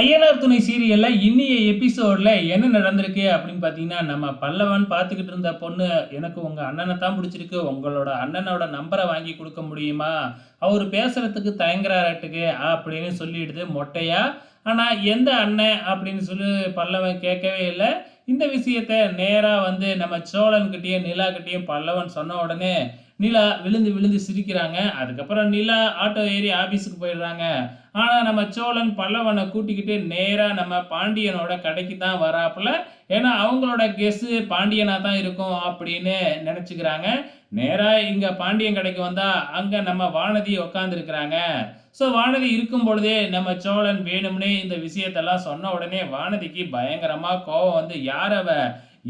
ஐயனார் துணை சீரியலில் இன்னிய எபிசோடில் என்ன நடந்திருக்கு அப்படின்னு பார்த்தீங்கன்னா நம்ம பல்லவன் பார்த்துக்கிட்டு இருந்த பொண்ணு எனக்கு உங்கள் அண்ணனை தான் பிடிச்சிருக்கு. உங்களோட அண்ணனோட நம்பரை வாங்கி கொடுக்க முடியுமா? அவர் பேசுகிறதுக்கு தயங்குறாராட்டுக்கு அப்படின்னு சொல்லிடுது மொட்டையா. ஆனால் எந்த அண்ணன் அப்படின்னு சொல்லி பல்லவன் கேட்கவே இல்லை. இந்த விஷயத்த நேராக வந்து நம்ம சோழன்கிட்டயும் நிலா கிட்டயும் பல்லவன் சொன்ன உடனே நிலா விழுந்து விழுந்து சிரிக்கிறாங்க. அதுக்கப்புறம் நிலா ஆட்டோ ஏறி ஆஃபீஸுக்கு போயிடுறாங்க. ஆனா நம்ம சோழன் பல்லவனை கூட்டிக்கிட்டு நேரா நம்ம பாண்டியனோட கடைக்கு தான் வராப்புல. ஏன்னா அவங்களோட கெஸ்ஸு பாண்டியனாக தான் இருக்கும் அப்படின்னு நினச்சிக்கிறாங்க. நேரா இங்க பாண்டியன் கடைக்கு வந்தால் அங்க நம்ம வானதி உட்காந்துருக்கிறாங்க ஸோ வானதி இருக்கும் பொழுதே நம்ம சோழன் வேணும்னே இந்த விஷயத்தெல்லாம் சொன்ன உடனே வானதிக்கு பயங்கரமா கோவம் வந்து யார் அவ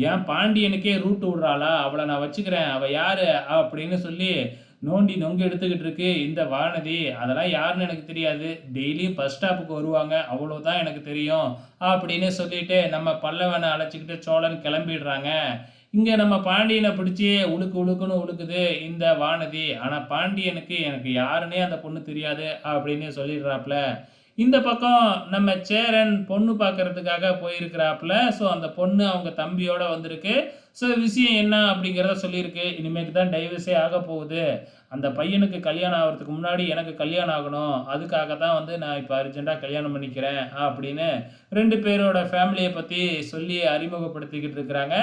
ஏன் பாண்டியனுக்கே ரூட் விடுறாளா? அவளை நான் வச்சுக்கிறேன். அவள் யார்? அப்படின்னு சொல்லி நோண்டி நொங்கு எடுத்துக்கிட்டு இருக்கு இந்த வானதி. அதெல்லாம் யாருன்னு எனக்கு தெரியாது. டெய்லியும் பஸ் ஸ்டாப்புக்கு வருவாங்க. அவ்வளோதான் எனக்கு தெரியும். அப்படின்னு சொல்லிட்டு நம்ம பல்லவனை அழைச்சிக்கிட்டு சோழன் கிளம்பிடுறாங்க. இங்கே நம்ம பாண்டியனை பிடிச்சி உழுக்கு உழுக்குன்னு உழுக்குது இந்த வானதி. ஆனால் பாண்டியனுக்கு எனக்கு யாருன்னே அந்த பொண்ணு தெரியாது அப்படின்னு சொல்லிடுறாப்புல இந்த பக்கம் நம்ம சேரன் பொண்ணு பார்க்கறதுக்காக போயிருக்கிறாப்புல. ஸோ அந்த பொண்ணு அவங்க தம்பியோட வந்திருக்கு. ஸோ விஷயம் என்ன அப்படிங்கிறத சொல்லியிருக்கு. இனிமேக்கு தான் டைவர்ஸே ஆக போகுது. அந்த பையனுக்கு கல்யாணம் ஆகிறதுக்கு முன்னாடி எனக்கு கல்யாணம் ஆகணும். அதுக்காக தான் வந்து நான் இப்போ அர்ஜென்ட்டாக கல்யாணம் பண்ணிக்கிறேன் அப்படின்னு ரெண்டு பேரோட ஃபேமிலியை பற்றி சொல்லி அறிமுகப்படுத்திக்கிட்டு இருக்கிறாங்க.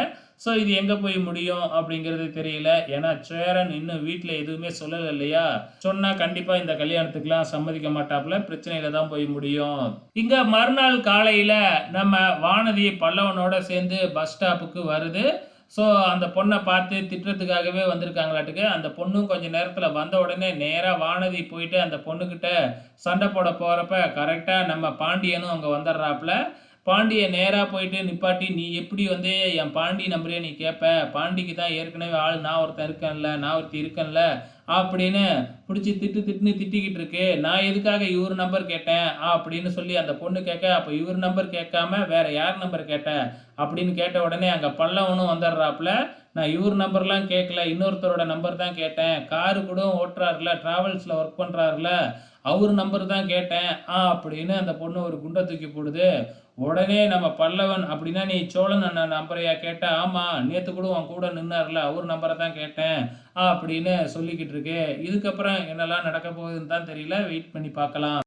ஸோ இது எங்கே போய் முடியும் அப்படிங்கிறது தெரியல. ஏன்னா சேரன் இன்னும் வீட்டில் எதுவுமே சொல்லலை இல்லையா சொன்னால் கண்டிப்பாக இந்த கல்யாணத்துக்குலாம் சம்மதிக்க மாட்டாப்புல. பிரச்சனையில் தான் போய் முடியும். இங்கே மறுநாள் காலையில் நம்ம வானதி பல்லவனோட சேர்ந்து பஸ் ஸ்டாப்புக்கு வருது. ஸோ அந்த பொண்ணை பார்த்து திட்டுறதுக்காகவே வந்திருக்காங்களாட்டுக்கு. அந்த பொண்ணும் கொஞ்சம் நேரத்தில் வந்த உடனே நேராக வானதி போயிட்டு அந்த பொண்ணுக்கிட்ட சண்டை போட போகிறப்ப கரெக்டாக நம்ம பாண்டியனும் அங்கே வந்துடுறாப்புல. பாண்டியை நேராக போயிட்டு நிப்பாட்டி நீ எப்படி வந்து என் பாண்டி நம்பரே நீ கேட்ப பாண்டிக்கு தான் ஏற்கனவே ஆள். நான் ஒருத்தன் இருக்கேன்ல. நான் ஒருத்தி இருக்கேன்ல. அப்படின்னு பிடிச்சி திட்டு திட்டுன்னு திட்டிக்கிட்டு இருக்கு. நான் எதுக்காக இவர் நம்பர் கேட்டேன்? அப்படின்னு சொல்லி அந்த பொண்ணு கேட்க அப்போ இவர் நம்பர் கேட்காம வேற யார் நம்பர் கேட்டேன் அப்படின்னு கேட்ட உடனே அங்கே பல்லவனும் வந்துடுறாப்புல. நான் இவர் நம்பர்லாம் கேட்கல இன்னொருத்தரோட நம்பர் தான் கேட்டேன். காரு கூட ஓட்டுறாருல. ட்ராவல்ஸில் ஒர்க் பண்ணுறாருல அவர் நம்பர் தான் கேட்டேன். ஆ அப்படின்னு அந்த பொண்ணு ஒரு குண்டை தூக்கி போடுது. உடனே நம்ம பல்லவன் அப்படின்னா நீ சோழன் அண்ணன் நம்பரையா கேட்ட ஆமா நேத்து கூட உன் கூட நின்னார்ல அவர் நம்பரை தான் கேட்டேன் அப்படின்னு சொல்லிக்கிட்டு இருக்கு. இதுக்கப்புறம் என்னெல்லாம் நடக்க போகுதுன்னு தான் தெரியல. வெயிட் பண்ணி பார்க்கலாம்.